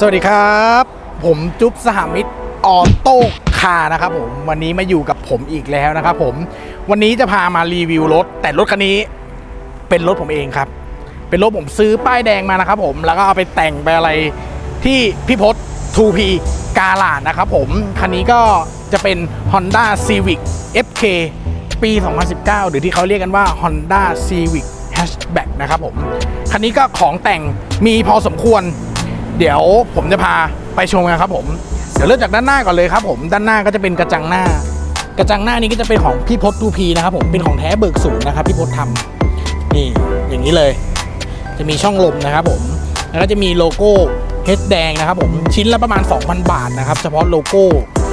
สวัสดีครับ ผมจุ๊บสหมิตรออโต้คาร์นะครับผมวันนี้มาอยู่กับผมอีกแล้วนะครับผมวันนี้จะพามารีวิวรถ แต่รถคันนี้เป็นรถผมเองครับ เป็นรถผมซื้อป้ายแดงมานะครับผมแล้วก็เอาไปแต่งไปอะไรที่พี่พศ 2P กาลาดนะครับผมคันนี้ก็จะเป็น Honda Civic FK ปี 2019 หรือที่เขาเรียกกันว่า Honda Civic Hatchback นะครับผมคันนี้ก็ของแต่งมีพอสมควร เดี๋ยวผมจะพาไปชมกันครับผม เดี๋ยวเริ่มจากด้านหน้าก่อนเลยครับ ผมด้านหน้าก็จะเป็นกระจังหน้า กระจังหน้านี้ก็จะเป็นของพี่พศทูพีนะครับผมเป็นของแท้เบิกศูนย์นะครับพี่พศทำนี่อย่างนี้เลย จะมีช่องลมนะครับผมแล้วก็จะมีโลโก้เฮดแดงนะครับผมชิ้นละประมาณ 2,000 บาทนะครับเฉพาะโลโก้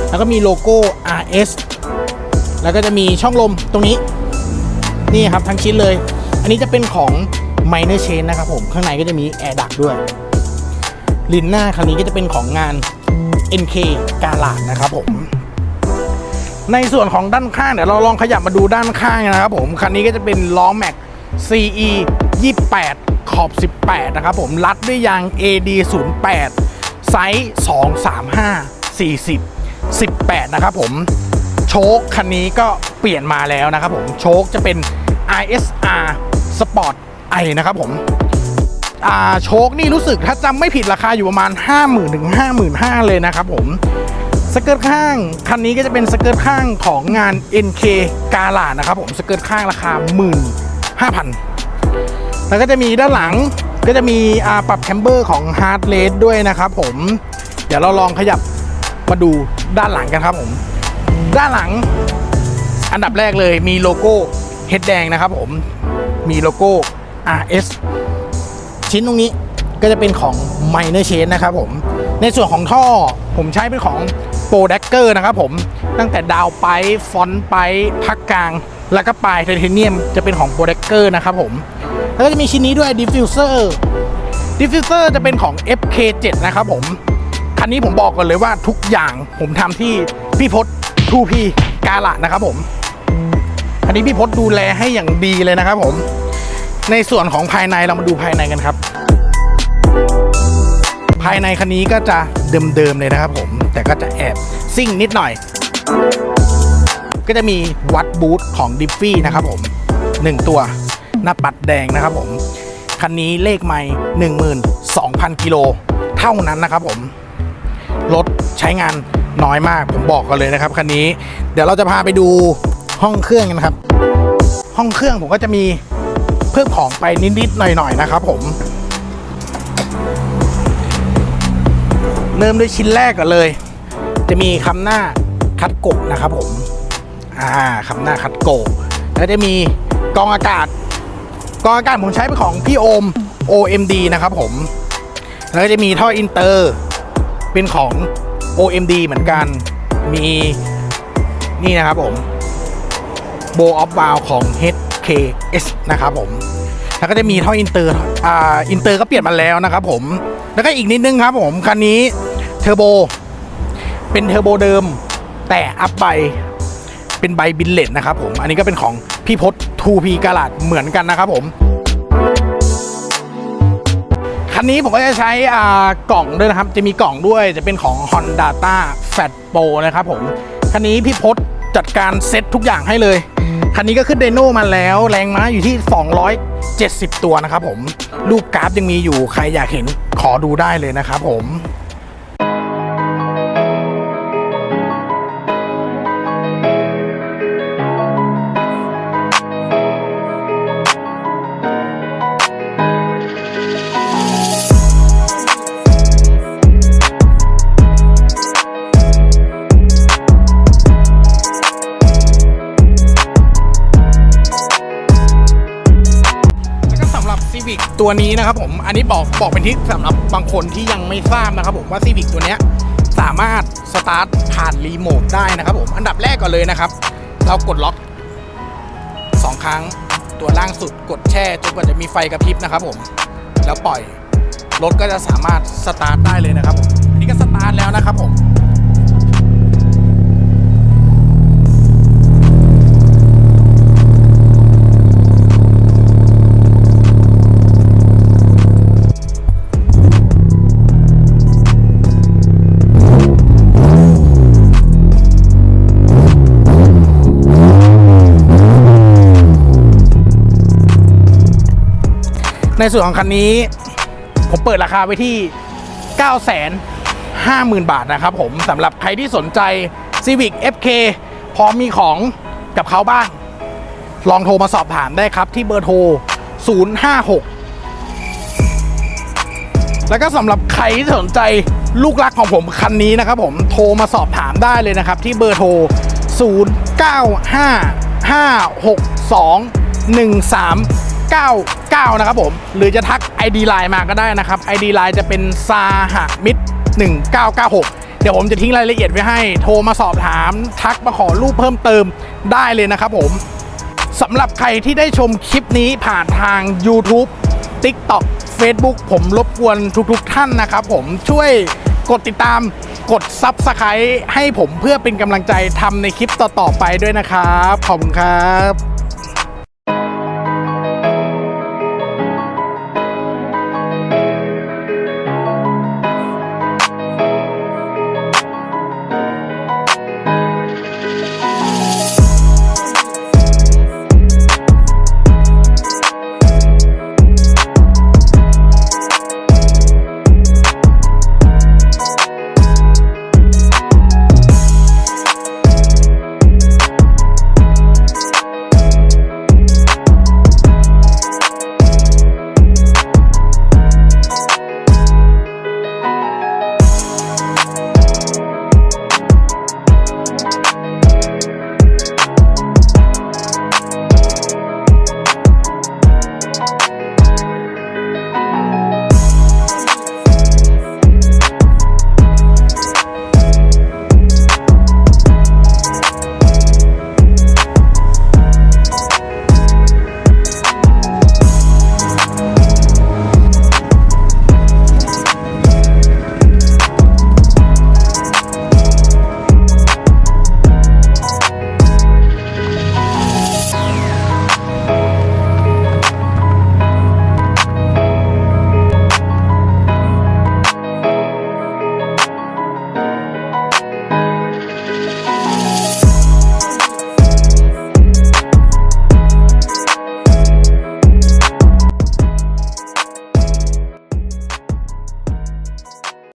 แล้วก็มีโลโก้ RS แล้วก็จะมีช่องลมตรงนี้นี่ครับทั้งชิ้นเลย อันนี้จะเป็นของ Minor Chain นะครับผมข้างในก็จะมีแอร์ดักด้วย ลินหน้าคันนี้ก็จะเป็นของงาน NK กาลาดนะครับผม ในส่วนของด้านข้างเดี๋ยวเราลองขยับมาดูด้านข้างนะครับผม คันนี้ก็จะเป็นล้อแม็ก CE 28 ขอบ 18 นะครับผมรัดด้วยยาง AD 08ไซส์ 235 40 18 นะครับผม โชคคันนี้ก็เปลี่ยนมาแล้วนะครับผม โชคจะเป็น ISR Sport I นะครับผม อ่าโชคนี่รู้สึกถ้าจำไม่ผิดราคาอยู่ประมาณ 5 0,000ื่นถึงห้าหมื่นห้าเลยนะครับผมสเกิร์ตข้างคันนี้ก็จะเป็นสเกิร์ตข้างของงาน NK กาลานะครับผมสเกิร์ตข้างราคา 15,000 แล้วก็จะมีด้านหลังก็จะมีปรับแคมเบอร์ของ Hard r a t e ด้วยนะครับผมเดี๋ยวเราลองขยับมาดูด้านหลังกันครับผม ด้านหลัง อันดับแรกเลยมีโลโก้เฮดแดงนะครับผมมีโลโก้ RS ชิ้นตรงนี้ก็จะเป็นของ Minor Chain นะครับผม ในส่วนของท่อผมใช้เป็นของ Pro d a g g e r นะครับผม ตั้งแต่ดาวไปฟอนต์ไปพักกลาง แล้วก็ปลายไทเทเนียมจะเป็นของ Pro d a g g e r นะครับผม แล้วก็จะมีชิ้นนี้ด้วย Diffuser Diffuser จะเป็นของ FK7 นะครับผมคันนี้ผมบอกก่อนเลยว่าทุกอย่างผมทำที่พี่พศ 2P กาละนะครับผมอันนี้พี่พศดูแลให้อย่างดีเลยนะครับผม ในส่วนของภายในเรามาดูภายในกันครับ ภายในคันนี้ก็จะเดิมๆเลยนะครับผม แต่ก็จะแอบซิ่งนิดหน่อย ก็จะมีวัดบูทของดิฟฟี่นะครับผม 1 ตัวหน้าปัดแดงนะครับผม คันนี้เลขไม่12,000 กิโลเท่านั้นนะครับผม รถใช้งานน้อยมากผมบอกกันเลยนะครับคันนี้ เดี๋ยวเราจะพาไปดูห้องเครื่องกันครับ ห้องเครื่องผมก็จะมี เพิ่มของไปนิดๆหน่อยๆนะครับผมเริ่มด้วยชิ้นแรกก่อนเลย จะมีคำหน้าคัดโกะนะครับผมอ่าคำหน้าคัดโกะแล้วจะมีกองอากาศ กองอากาศผมใช้เป็นของพี่โอม OMD นะครับผม แล้วก็จะมีท่ออินเตอร์เป็นของ OMD เหมือนกัน มีนี่นะครับผมโบออฟวาลของ KS นะครับผม แล้วก็จะมีท่ออินเตอร์อ่าอินเตอร์ก็เปลี่ยนมาแล้วนะครับผม แล้วก็อีกนิดนึงครับผม คันนี้เทอร์โบเป็นเทอร์โบเดิมแต่อัพใบเป็นใบบินเลตนะครับผม อันนี้ก็เป็นของพี่พศ 2P กาลาดเหมือนกันนะครับผมคันนี้ผมก็จะใช้อ่ากล่องด้วยนะครับ จะมีกล่องด้วย จะเป็นของ Honda t a Fat Pro นะครับผม คันนี้พี่พศจัดการเซ็ตทุกอย่างให้เลย คันนี้ก็ขึ้นไดโน่มาแล้ว แรงม้าอยู่ที่ 270 ตัวนะครับผม รูปกราฟยังมีอยู่ใครอยากเห็นขอดูได้เลยนะครับผม ตัวนี้นะครับผมอันนี้บอกบอกเป็นที่สำหรับบางคนที่ยังไม่ทราบนะครับผมว่า Civic ตัวเนี้ยสามารถสตาร์ทผ่านรีโมทได้นะครับผมอันดับแรกก่อนเลยนะครับ เรากดล็อก 2 ครั้งตัวล่างสุดกดแช่จนกว่าจะมีไฟกระพริบนะครับผมแล้วปล่อยรถก็จะสามารถสตาร์ทได้เลยนะครับผมอันนี้ก็สตาร์ทแล้วนะครับผม ในส่วนของคันนี้ ผมเปิดราคาไว้ที่ 9 5 0 0 0 0 บาทนะครับผมสำหรับใครที่สนใจ Civic FK พร้อมมีของกับเขาบ้าง ลองโทรมาสอบถามได้ครับที่เบอร์โทร 056แล้วก็สำหรับใครที่สนใจลูกรักของผมคันนี้นะครับผมโทรมาสอบถามได้เลยนะครับ ที่เบอร์โทร 09556213 999 นะครับผม หรือจะทัก ID Line มาก็ได้นะครับ ID Line จะเป็นซาหะมิด1996 เดี๋ยวผมจะทิ้งรายละเอียดไว้ให้ โทรมาสอบถาม ทักมาขอรูปเพิ่มเติมได้เลยนะครับผมสำหรับใครที่ได้ชมคลิปนี้ผ่านทาง YouTube TikTok Facebook ผมรบกวนทุกๆทท่านนะครับผมช่วยกดติดตามกด Subscribe ให้ผมเพื่อเป็นกำลังใจทำในคลิปต่อ ๆ ไปด้วยนะครับ ขอบคุณครับ